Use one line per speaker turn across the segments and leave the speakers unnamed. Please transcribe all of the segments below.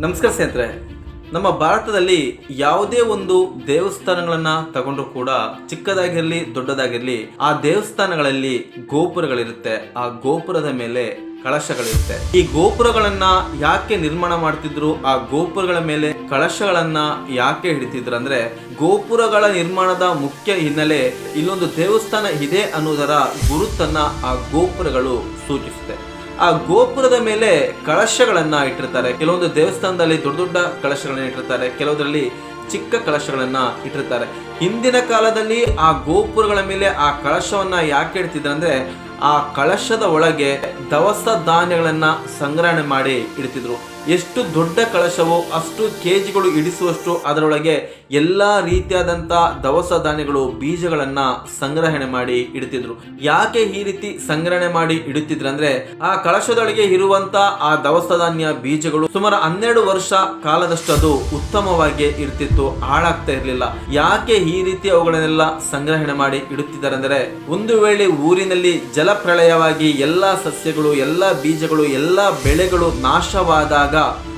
ನಮಸ್ಕಾರ ಸ್ನೇಹಿತರೆ. ನಮ್ಮ ಭಾರತದಲ್ಲಿ ಯಾವುದೇ ಒಂದು ದೇವಸ್ಥಾನಗಳನ್ನ ತಗೊಂಡ್ರು ಕೂಡ ಚಿಕ್ಕದಾಗಿರಲಿ, ದೊಡ್ಡದಾಗಿರಲಿ, ಆ ದೇವಸ್ಥಾನಗಳಲ್ಲಿ ಗೋಪುರಗಳಿರುತ್ತೆ. ಆ ಗೋಪುರದ ಮೇಲೆ ಕಳಶಗಳಿರುತ್ತೆ. ಈ ಗೋಪುರಗಳನ್ನ ಯಾಕೆ ನಿರ್ಮಾಣ ಮಾಡ್ತಿದ್ರು? ಆ ಗೋಪುರಗಳ ಮೇಲೆ ಕಳಶಗಳನ್ನ ಯಾಕೆ ಹಿಡಿತಿದ್ರು? ಅಂದ್ರೆ ಗೋಪುರಗಳ ನಿರ್ಮಾಣದ ಮುಖ್ಯ ಹಿನ್ನೆಲೆ ಇಲ್ಲೊಂದು ದೇವಸ್ಥಾನ ಇದೆ ಅನ್ನೋದರ ಗುರುತನ್ನ ಆ ಗೋಪುರಗಳು ಸೂಚಿಸುತ್ತೆ. ಆ ಗೋಪುರದ ಮೇಲೆ ಕಳಶಗಳನ್ನ ಇಟ್ಟಿರ್ತಾರೆ. ಕೆಲವೊಂದು ದೇವಸ್ಥಾನದಲ್ಲಿ ದೊಡ್ಡ ದೊಡ್ಡ ಕಳಶಗಳನ್ನ ಇಟ್ಟಿರ್ತಾರೆ. ಕೆಲವೊಂದರಲ್ಲಿ ಚಿಕ್ಕ ಕಳಶಗಳನ್ನ ಇಟ್ಟಿರ್ತಾರೆ. ಹಿಂದಿನ ಕಾಲದಲ್ಲಿ ಆ ಗೋಪುರಗಳ ಮೇಲೆ ಆ ಕಳಶವನ್ನ ಯಾಕೆ ಇಡ್ತಿದ್ರು ಅಂದ್ರೆ ಆ ಕಳಶದ ಒಳಗೆ ದವಸ ಧಾನ್ಯಗಳನ್ನ ಸಂಗ್ರಹಣೆ ಮಾಡಿ ಇಡ್ತಿದ್ರು. ಎಷ್ಟು ದೊಡ್ಡ ಕಳಶವೋ ಅಷ್ಟು ಕೆಜಿಗಳು ಇಡಿಸುವಷ್ಟು ಅದರೊಳಗೆ ಎಲ್ಲಾ ರೀತಿಯಾದಂತ ದವಸ ಧಾನ್ಯಗಳು, ಬೀಜಗಳನ್ನ ಸಂಗ್ರಹಣೆ ಮಾಡಿ ಇಡ್ತಿದ್ರು. ಯಾಕೆ ಈ ರೀತಿ ಸಂಗ್ರಹಣೆ ಮಾಡಿ ಇಡುತ್ತಿದ್ರು ಅಂದ್ರೆ ಆ ಕಳಶದೊಳಗೆ ಇರುವಂತ ಆ ದವಸ ಧಾನ್ಯ, ಬೀಜಗಳು ಸುಮಾರು ಹನ್ನೆರಡು ವರ್ಷ ಕಾಲದಷ್ಟು ಅದು ಉತ್ತಮವಾಗಿ ಇರ್ತಿತ್ತು, ಹಾಳಾಗ್ತಾ ಇರಲಿಲ್ಲ. ಯಾಕೆ ಈ ರೀತಿ ಅವುಗಳನ್ನೆಲ್ಲ ಸಂಗ್ರಹಣೆ ಮಾಡಿ ಇಡುತ್ತಿದ್ದಾರೆ ಅಂದ್ರೆ ಒಂದು ವೇಳೆ ಊರಿನಲ್ಲಿ ಜಲಪ್ರಳಯವಾಗಿ ಎಲ್ಲ ಸಸ್ಯಗಳು, ಎಲ್ಲಾ ಬೀಜಗಳು, ಎಲ್ಲಾ ಬೆಳೆಗಳು ನಾಶವಾದಾಗ,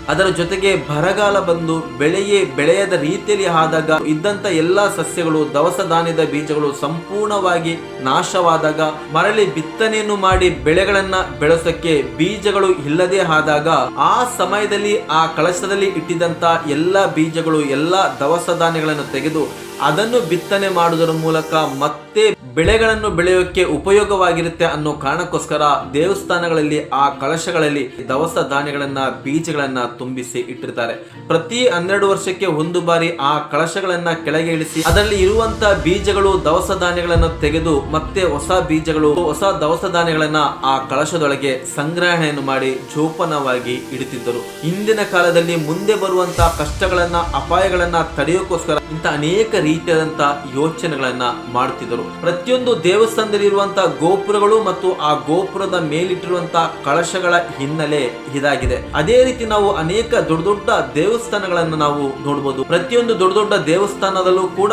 ಅದರ ಜೊತೆಗೆ ಬರಗಾಲ ಬಂದು ಬೆಳೆಯೇ ಬೆಳೆಯದ ರೀತಿಯಲ್ಲಿ ಆದಾಗ, ಇದ್ದಂಥ ಎಲ್ಲ ಸಸ್ಯಗಳು, ದವಸ ಧಾನ್ಯದ ಬೀಜಗಳು ಸಂಪೂರ್ಣವಾಗಿ ನಾಶವಾದಾಗ, ಮರಳಿ ಬಿತ್ತನೆಯನ್ನು ಮಾಡಿ ಬೆಳೆಗಳನ್ನ ಬೆಳೆಸೋಕ್ಕೆ ಬೀಜಗಳು ಇಲ್ಲದೆ ಆದಾಗ, ಆ ಸಮಯದಲ್ಲಿ, ಆ ಕಳಶದಲ್ಲಿ ಇಟ್ಟಿದ್ದಂಥ ಎಲ್ಲ ಬೀಜಗಳು, ಎಲ್ಲ ದವಸ ಧಾನ್ಯಗಳನ್ನು ತೆಗೆದು ಅದನ್ನು ಬಿತ್ತನೆ ಮಾಡುವುದರ ಮೂಲಕ ಮತ್ತೆ ಬೆಳೆಗಳನ್ನು ಬೆಳೆಯೋಕೆ ಉಪಯೋಗವಾಗಿರುತ್ತೆ ಅನ್ನೋ ಕಾರಣಕ್ಕೋಸ್ಕರ ದೇವಸ್ಥಾನಗಳಲ್ಲಿ, ಆ ಕಳಶಗಳಲ್ಲಿ ದವಸ ಧಾನ್ಯಗಳನ್ನ, ಬೀಜಗಳನ್ನ ತುಂಬಿಸಿ ಇಟ್ಟಿರ್ತಾರೆ. ಪ್ರತಿ ಹನ್ನೆರಡು ವರ್ಷಕ್ಕೆ ಒಂದು ಬಾರಿ ಆ ಕಳಶಗಳನ್ನ ಕೆಳಗೆ ಇಳಿಸಿ, ಅದರಲ್ಲಿ ಇರುವಂತ ಬೀಜಗಳು ದವಸ ಧಾನ್ಯಗಳನ್ನು ತೆಗೆದು, ಮತ್ತೆ ಹೊಸ ಬೀಜಗಳು, ಹೊಸ ದವಸ ಧಾನ್ಯಗಳನ್ನ ಆ ಕಳಶದೊಳಗೆ ಸಂಗ್ರಹಣೆಯನ್ನು ಮಾಡಿ ಜೋಪಾನವಾಗಿ ಇಡುತ್ತಿದ್ದರು. ಹಿಂದಿನ ಕಾಲದಲ್ಲಿ ಮುಂದೆ ಬರುವಂತ ಕಷ್ಟಗಳನ್ನ, ಅಪಾಯಗಳನ್ನ ತಡೆಯೋಕ್ಕೋಸ್ಕರ ಇಂಥ ಅನೇಕ ರೀತಿಯಾದಂತ ಯೋಚನೆಗಳನ್ನ ಮಾಡುತ್ತಿದ್ದರು. ಪ್ರತಿಯೊಂದು ದೇವಸ್ಥಾನದಲ್ಲಿ ಇರುವಂತಹ ಗೋಪುರಗಳು ಮತ್ತು ಆ ಗೋಪುರದ ಮೇಲಿಟ್ಟಿರುವಂತಹ ಕಳಶಗಳ ಹಿನ್ನೆಲೆ ಇದಾಗಿದೆ. ಅದೇ ರೀತಿ ನಾವು ಅನೇಕ ದೊಡ್ಡ ದೊಡ್ಡ ದೇವಸ್ಥಾನಗಳನ್ನು ನಾವು ನೋಡಬಹುದು ಪ್ರತಿಯೊಂದು ದೊಡ್ಡ ದೊಡ್ಡ ದೇವಸ್ಥಾನದಲ್ಲೂ ಕೂಡ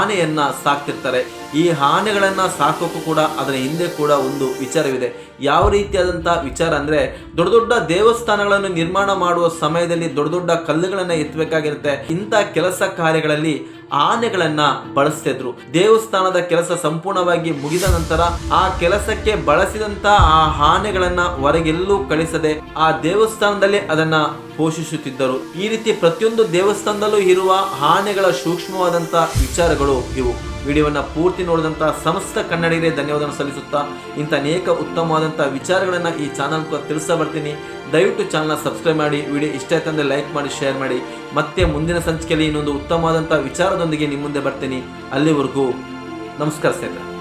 ಆನೆಯನ್ನ ಸಾಕ್ತಿರ್ತಾರೆ. ಈ ಆನೆಗಳನ್ನ ಸಾಕೋಕ್ಕೂ ಕೂಡ ಅದರ ಹಿಂದೆ ಕೂಡ ಒಂದು ವಿಚಾರವಿದೆ. ಯಾವ ರೀತಿಯಾದಂತ ವಿಚಾರ ಅಂದ್ರೆ ದೊಡ್ಡ ದೊಡ್ಡ ದೇವಸ್ಥಾನಗಳನ್ನು ನಿರ್ಮಾಣ ಮಾಡುವ ಸಮಯದಲ್ಲಿ ದೊಡ್ಡ ದೊಡ್ಡ ಕಲ್ಲುಗಳನ್ನ ಎತ್ತಬೇಕಾಗಿರುತ್ತೆ. ಇಂಥ ಕೆಲಸ ಕಾರ್ಯಗಳಲ್ಲಿ ಆನೆಗಳನ್ನ ಬಳಸ್ತಿದ್ರು. ದೇವಸ್ಥಾನದ ಕೆಲಸ ಸಂಪೂರ್ಣವಾಗಿ ಮುಗಿದ ನಂತರ ಆ ಕೆಲಸಕ್ಕೆ ಬಳಸಿದಂತ ಆ ಆನೆಗಳನ್ನ ಹೊರಗೆಲ್ಲೂ ಕಳಿಸದೆ ಆ ದೇವಸ್ಥಾನದಲ್ಲಿ ಅದನ್ನ ಪೋಷಿಸುತ್ತಿದ್ದರು. ಈ ರೀತಿ ಪ್ರತಿಯೊಂದು ದೇವಸ್ಥಾನದಲ್ಲೂ ಇರುವ ಆನೆಗಳ ಸೂಕ್ಷ್ಮವಾದಂತ ವಿಚಾರಗಳು ಇವು. ವಿಡಿಯೋವನ್ನ ಪೂರ್ತಿ ನೋಡಿದಂತ ಸಮಸ್ತ ಕನ್ನಡಿಗರೇ ಧನ್ಯವಾದ ಸಲ್ಲಿಸುತ್ತಾ ಇಂಥ ಅನೇಕ ಉತ್ತಮವಾದಂಥ ವಿಚಾರಗಳನ್ನು ಈ ಚಾನಲ್ ತಿಳಿಸ ಬರ್ತೀನಿ. ದಯವಿಟ್ಟು ಚಾನಲ್ನ ಸಬ್ಸ್ಕ್ರೈಬ್ ಮಾಡಿ ವಿಡಿಯೋ ಇಷ್ಟ ಆಯ್ತಂದ್ರೆ ಲೈಕ್ ಮಾಡಿ ಶೇರ್ ಮಾಡಿ. ಮತ್ತೆ ಮುಂದಿನ ಸಂಚಿಕೆಯಲ್ಲಿ ಇನ್ನೊಂದು ಉತ್ತಮವಾದಂಥ ವಿಚಾರದೊಂದಿಗೆ ನಿಮ್ಮ ಮುಂದೆ ಬರ್ತೀನಿ. ಅಲ್ಲಿವರೆಗೂ ನಮಸ್ಕಾರ ಸ್ನೇಹಿತರೆ.